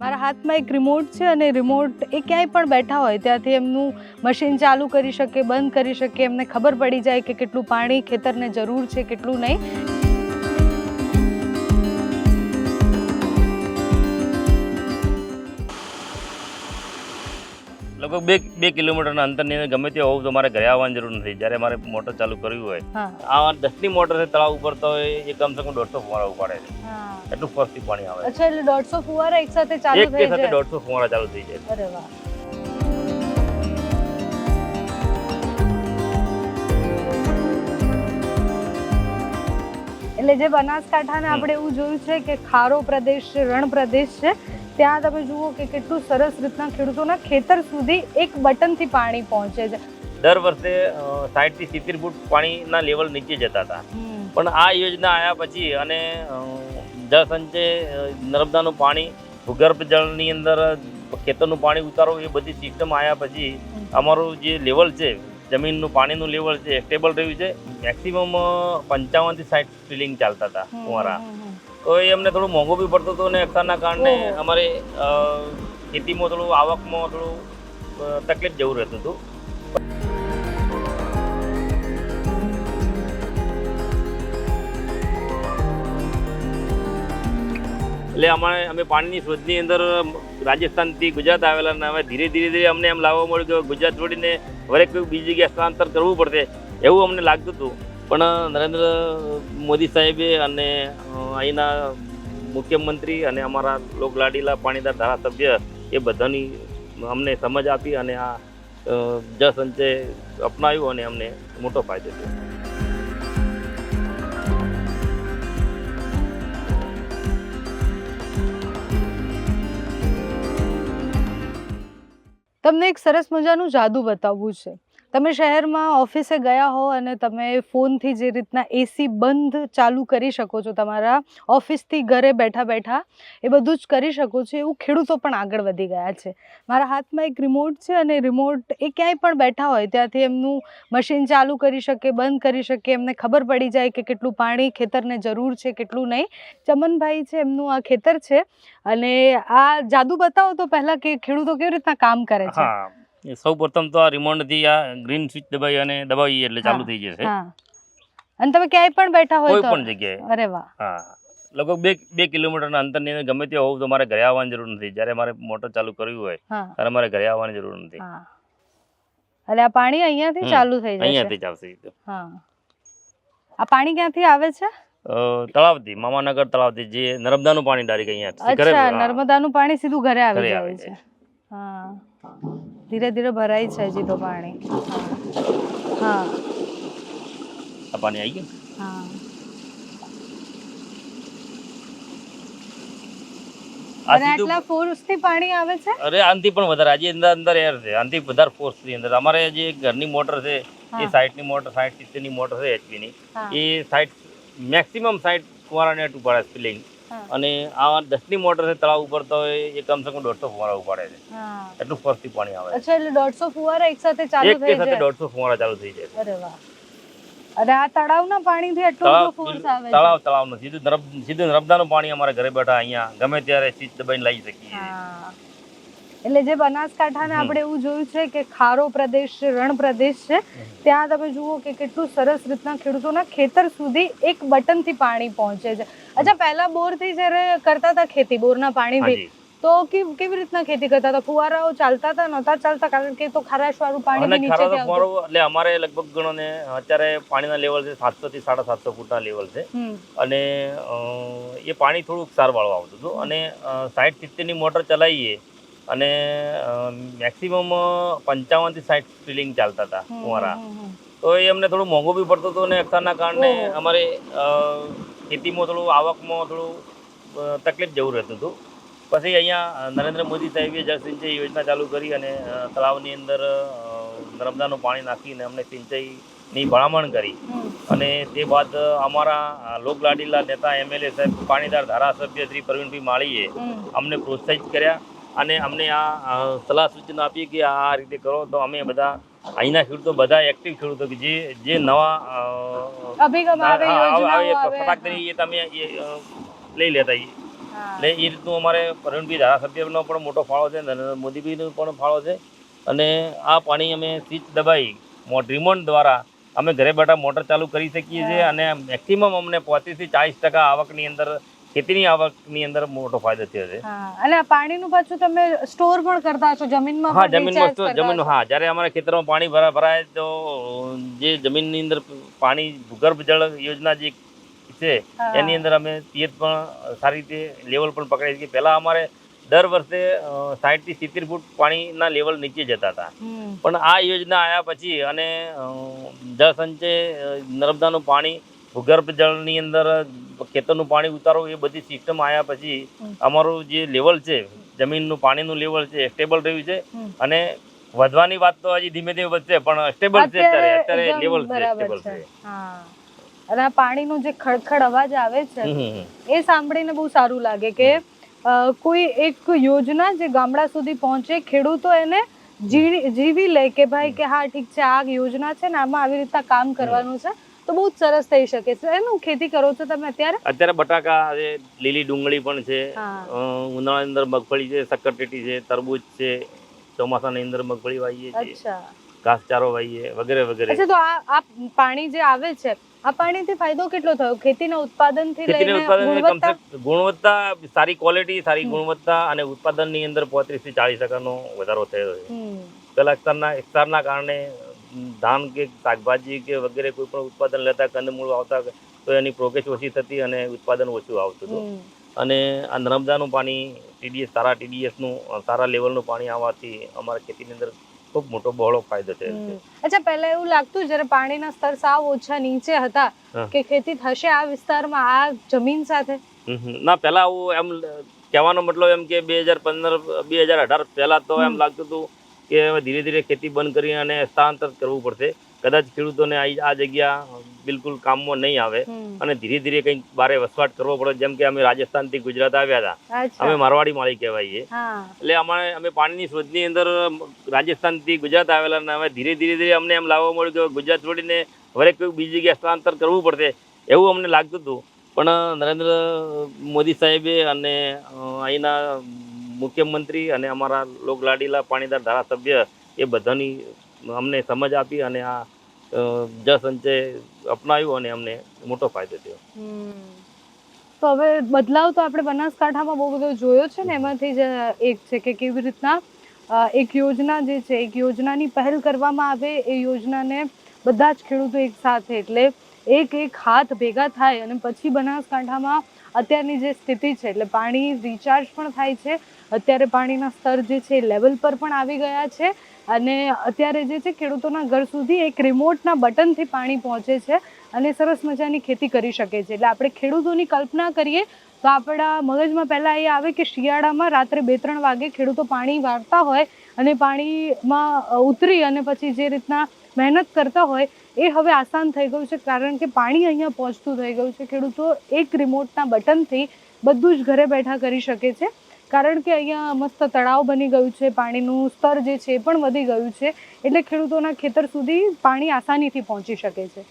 મારા હાથમાં એક રિમોટ છે અને રિમોટ એ ક્યાંય પણ બેઠા હોય, ત્યાંથી એમનું મશીન ચાલુ કરી શકે, બંધ કરી શકે, એમને ખબર પડી જાય કે કેટલું પાણી ખેતરને જરૂર છે, કેટલું નહીં. લગભગ બે બે કિલોમીટરના અંતરની અંદર ગમે તે હોવું તો મારે ઘરે આવવાની જરૂર નથી. જ્યારે મારે મોટર ચાલુ કરવી હોય આ દસની મોટર છે તળાવ ઉપર તો એ કમસે કમ દોઢસો ફુવારા ઉપાડે છે. એટલું ફરતી પાણી આવે અચ્છા એટલે દોઢસો ફુવારા એક સાથે ચાલુ થઈ થઈ એક સાથે જાય. દોઢસો ફુવારા ચાલુ થઈ જાય. અરે વાહ. એટલે જે બનાસકાંઠાને આપણે એવું જોયું છે કે ખારો પ્રદેશ છે રણ પ્રદેશ છે ત્યાં તમે જુઓ કે કેટલું સરસ રીતના ખેડૂતોના ખેતર સુધી એક બટનથી પાણી પહોંચે છે. દર વર્ષે સાઠથી સિત્તેર ફૂટ પાણીના લેવલ નીચે જતા હતા. પણ આ યોજના આવ્યા પછી અને જળ સંચય નર્મદાનું પાણી ભૂગર્ભ જળની અંદર ખેતરનું પાણી ઉતારો એ બધી સિસ્ટમ આવ્યા પછી અમારું જે લેવલ છે જમીનનું પાણીનું લેવલ છે સ્ટેબલ રહ્યું છે. મેક્સિમમ પંચાવનથી સાઠ ફિલિંગ ચાલતા હતા ફુવારા. તો એ અમને થોડું મોંઘું બી પડતું હતું અને અક્ષરના કારણે અમારે ખેતીમાં થોડું આવકમાં થોડું તકલીફ જેવું રહેતું હતું. એટલે અમારે અમે પાણીની શોધની અંદર રાજસ્થાનથી ગુજરાત આવેલા અને હવે ધીરે ધીરે ધીરે અમને એમ લાવવા મળ્યું કે ગુજરાત છોડીને વરે કોઈ બીજી જગ્યાએ સ્થળાંતર કરવું પડશે એવું અમને લાગતું હતું. પણ નરેન્દ્ર મોદી સાહેબે અને અહીંના મુખ્યમંત્રી અને અમારા લોકલાડીલા પાણીદાર ધારાસભ્ય એ બધાની અમને સમજ આપી અને આ અ, જળ સંચય અપનાવ્યું અને અમને મોટો ફાયદો થયો. તમને એક સરસ મજાનું જાદુ બતાવવું છે. તમે શહેરમાં ઓફિસે ગયા હો અને તમે ફોનથી જે રીતના એસી બંધ ચાલુ કરી શકો છો તમારા ઓફિસથી ઘરે બેઠા બેઠા, એ બધું જ કરી શકો છો. એવું ખેડૂતો પણ આગળ વધી ગયા છે. મારા હાથમાં એક રિમોટ છે અને રિમોટ એ ક્યાંય પણ બેઠા હોય ત્યાંથી એમનું મશીન ચાલુ કરી શકે, બંધ કરી શકે. એમને ખબર પડી જાય કે કેટલું પાણી ખેતરને જરૂર છે, કેટલું નહીં. ચમનભાઈ છે, એમનું આ ખેતર છે અને આ જાદુ બતાવો તો પહેલાં કે ખેડૂતો કેવી રીતના કામ કરે છે? સૌ પ્રથમ તો આ રિમોટથી આ ગ્રીન સ્વિચ દબાવી અને દબાવીએ એટલે ચાલુ થઈ જશે. અને તમે ક્યાંય પણ બેઠા હોય કોઈ પણ જગ્યાએ. અરે વાહ. હા. લગભગ બે બે કિલોમીટરના અંતરની અંદર ગમે તે હોવ તો મારે ઘરે આવવાની જરૂર નથી. જ્યારે મારે મોટર ચાલુ કરવી હોય ત્યારે મારે ઘરે આવવાની જરૂર નથી. એટલે આ પાણી અહીંયાથી ચાલુ થઈ જશે? અહીંયાથી તો. હા. આ પાણી ક્યાંથી આવે છે? તળાવથી મામાનગર તળાવથી જે નર્મદાનું પાણી ડાયરેક્ટ અહીંયા ઘરે અચ્છા નર્મદાનું પાણી સીધું ઘરે આવી જાય છે. હા. ધીરે ધીરે ભરાય છે હજી તો પાણી. હા. આ પાણી આવી ગયું? હા. અને આટલા ફોર્સથી પાણી આવે છે? અરે આનથી પણ વધારે. આજે અંદર અંદર એર છે. આનથી વધારે ફોર્સની અંદર અમારે જે ઘરની મોટર છે એ હા. ની મોટર સાઈઠ સિત્તેરની મોટર છે HP ની. એ સાઈઠ મેક્સિમમ સાઠ કુવારા નેટ ઉપાડે સ્પિલિંગ. અને આ દસની મોટર છે તળાવ ઉપર તો એ કમસે કમ દોઢસો ફુવારા ઉપાડે છે. એટલું ફરતી પાણી આવે અચ્છા એટલે દોઢસો ફુવારા એક સાથે ચાલુ થઈ જાય. દોઢસો ફુવારા ચાલુ થઈ જાય છે. અરે વાહ. અરે આ તળાવના પાણીથી એટલો તળાવ ફોર્સ આવે છે. તળાવનું સીધું સીધું નર્મદાનું પાણી અમારે ઘરે બેઠા અહીંયા ગમે ત્યારે સ્વિચ દબાઈને લઈ શકીએ. એટલે જે બનાસકાંઠાને. આપણે એવું જોયું છે કે ખારો પ્રદેશ છે રણ પ્રદેશ છે ત્યાં તમે જુઓ કે કેટલું સરસ રીતના ખેડૂતોના ખેતર સુધી એક બટનથી પાણી પહોંચે છે. અચ્છા પહેલા બોરથી જ્યારે કરતા હતા ખેતી બોરના પાણીથી તો કેવી રીતના ખેતી કરતા હતા? ફુવારાઓ ચાલતા હતા નહોતા ચાલતા? કારણ કે તો ખારાશ વાળું પાણી એટલે અમારે લગભગ ગણો ને અત્યારે પાણીના લેવલ છે સાતસો થી સાડા સાતસો ફૂટના લેવલ છે. અને એ પાણી થોડુંક સારવાળું આવતું હતું. અને સાઠ સિત્તેરની મોટર ચલાવીએ અને મેક્સિમમ પંચાવનથી સાઠ સ્ટીલિંગ ચાલતા હતા હમ. તો એ અમને થોડું મોંઘું બી પડતું હતું અને અક્ષરના કારણે અમારે ખેતીમાં થોડું આવકમાં થોડું તકલીફ જેવું રહેતું હતું. પછી અહીંયા નરેન્દ્ર મોદી સાહેબે જળ સિંચાઈ યોજના ચાલુ કરી અને તળાવની અંદર નર્મદાનું પાણી નાખીને અમને સિંચાઈની ભલામણ કરી. અને તે બાદ અમારા લોકલાડીલા નેતા એમએલએ સાહેબ પાણીદાર ધારાસભ્ય શ્રી પ્રવીણભાઈ માળીએ અમને પ્રોત્સાહિત કર્યા. અને અમને આ સલાહ સૂચન આપી કે આ રીતે કરો તો અમે બધા અહીંના ખેડૂતો બધા એક્ટિવ ખેડૂતો કે જે જે નવા અભિગમ આવે ફટાક તરી એ તમે લઈ લેતા. એટલે એ રીતનું અમારે પ્રવીણભાઈ ધારાસભ્યનો પણ મોટો ફાળો છે નરેન્દ્ર મોદીભાઈનો પણ ફાળો છે. અને આ પાણી અમે સ્વિચ દબાઈ રિમોટ દ્વારા અમે ઘરે બેઠા મોટર ચાલુ કરી શકીએ છીએ અને મેક્સિમમ અમને પોત્રીસથી ચાલીસ ટકા આવકની અંદર ખેતીની આવકની અંદર મોટો ફાયદો થયો છે અને પાણીનું પાછું તમે સ્ટોર પણ કરતા છો જમીનમાં હા જમીનમાં જમીન. હા જ્યારે અમારા ખેતરમાં પાણી ભરા ભરાય તો જે જમીનની અંદર પાણી ભૂગર્ભ જળ યોજના જે છે. એની અંદર અમે પિયત પણ સારી રીતે લેવલ પણ પકડાઈ છીએ પહેલાં અમારે દર વર્ષે સાઠથી સિત્તેર ફૂટ પાણીના લેવલ નીચે જતા હતા પણ આ યોજના આવ્યા પછી અને જળ સંચય નર્મદાનું પાણી ભૂગર્ભ જળની અંદર ખેતરનું પાણી ઉતારો એ બધી સિસ્ટમ આવ્યા પછી અમારું જે લેવલ છે જમીનનું પાણીનું લેવલ છે સ્ટેબલ રહ્યું છે. અને વધવાની વાત તો હજી ધીમે ધીમે વધશે પણ સ્ટેબલ છે અત્યારે. અત્યારે લેવલ છે સ્ટેબલ છે. અને આ પાણીનો જે ખડખડ અવાજ આવે છે. એ સાંભળીને બહુ સારું લાગે કે કોઈ એક યોજના જે ગામડા સુધી પહોંચે ખેડૂતો એને જીવી જીવી લે કે ભાઈ કે હા ઠીક છે આ યોજના છે ને આમાં આવી રીતના કામ કરવાનું છે. તો બહુ જ સરસ થઈ શકે છે. એનું ખેતી કરો છો તમે અત્યારે? અત્યારે બટાકા છે લીલી ડુંગળી પણ છે ઉનાળાની અંદર મગફળી છે સક્કરટેટી છે તરબૂચ છે ચોમાસાની અંદર મગફળી વાવીએ છીએ અચ્છા. ઘાસચારો વાવીએ વગેરે વગેરે. અચ્છા તો આ પાણી જે આવે છે આ પાણીથી ફાયદો કેટલો થયો? ખેતીના ઉત્પાદનથી લઈને ઉત્પાદન ગુણવત્તા? ગુણવત્તા સારી ક્વોલિટી સારી ગુણવત્તા અને ઉત્પાદનની અંદર પોત્રીસથી ચાલીસ ટકાનો વધારો થયો છે. પેલા સ્તરના સ્તરના કારણે ધાન કે શાકભાજી કે વગેરે કોઈ પણ ઉત્પાદન લેતા કંદમૂળ આવતા તો એની પ્રોગ્રેસ ઓછી થતી અને ઉત્પાદન ઓછું આવતું હતું. અને આ નર્મદાનું પાણી ટીડીએસ સારા ટીડીએસનું સારા લેવલનું પાણી આવવાથી અમારા ખેતીની અંદર ખૂબ મોટો બહોળો ફાયદો છે. અચ્છા પહેલા એવું લાગતું જ્યારે પાણીના સ્તર સાવ ઓછા નીચે હતા કે ખેતી થશે આ વિસ્તારમાં આ જમીન સાથે. ના પહેલા આવું એમ કહેવાનો મતલબ એમ કે બે હજાર પંદર બે હજાર અઢાર પહેલા તો એમ લાગતું હતું કે હવે ધીરે ધીરે ખેતી બંધ કરી અને સ્થળાંતર કરવું પડશે. કદાચ ખેડૂતોને આ આ જગ્યા બિલકુલ કામમાં નહીં આવે. અને ધીરે ધીરે કંઈક બારે વસવાટ કરવો પડે. જેમ કે અમે રાજસ્થાનથી ગુજરાત આવ્યા હતા. અમે મારવાડી માળી કહેવાઈએ એટલે અમારે અમે પાણીની શોધની અંદર રાજસ્થાનથી ગુજરાત આવેલા અને હવે ધીરે ધીરે ધીરે અમને એમ લાવવા મળ્યું કે ગુજરાત છોડીને હવે કોઈ બીજી જગ્યાએ સ્થળાંતર કરવું પડશે. એવું અમને લાગતું હતું. પણ નરેન્દ્ર મોદી સાહેબે અને અહીંના મુખ્યમંત્રી અને અમારા લોકલાડીલા પાણીદાર ધારાસભ્ય એ બધાની અમને સમજ આપી અને આ અ, સંચય અપનાવ્યું અને અમને મોટો ફાયદો થયો. તો હવે બદલાવ તો આપણે બનાસકાંઠામાં બહુ બધો જોયો છે ને એમાંથી જ એક છે કે કેવી રીતના એક યોજના જે છે એક યોજનાની પહેલ કરવામાં આવે એ યોજનાને બધા જ ખેડૂતો એક સાથે એટલે એક એક હાથ ભેગા થાય અને પછી બનાસકાંઠામાં અત્યારની જે સ્થિતિ છે, એટલે પાણી રિચાર્જ પણ થાય છે. અત્યારે પાણીના સ્તર જે છે લેવલ પર પણ આવી ગયા છે. અને અત્યારે જે છે, ખેડૂતોના ઘર સુધી એક રિમોટના બટનથી પાણી પહોંચે છે અને સરસ મજાની ખેતી કરી શકે છે. એટલે આપણે ખેડૂતોની કલ્પના કરીએ તો આપણા મગજમાં પહેલાં એ આવે કે શિયાળામાં રાત્રે બે ત્રણ વાગે ખેડૂતો પાણી વાળતા હોય અને પાણીમાં ઉતરી અને પછી જે રીતના મહેનત કરતા હોય એ હવે આસાન થઈ ગયું છે, કારણ કે પાણી અહીંયા પહોંચતું થઈ ગયું છે. ખેડૂતો એક રિમોટના બટનથી બધું જ ઘરે બેઠા કરી શકે છે. કારણ કે અહીંયા મસ્ત તળાવ બની ગયું છે, પાણીનું સ્તર જે છે એ પણ વધી ગયું છે. એટલે ખેડૂતોના ખેતર સુધી પાણી આસાનીથી પહોંચી શકે છે.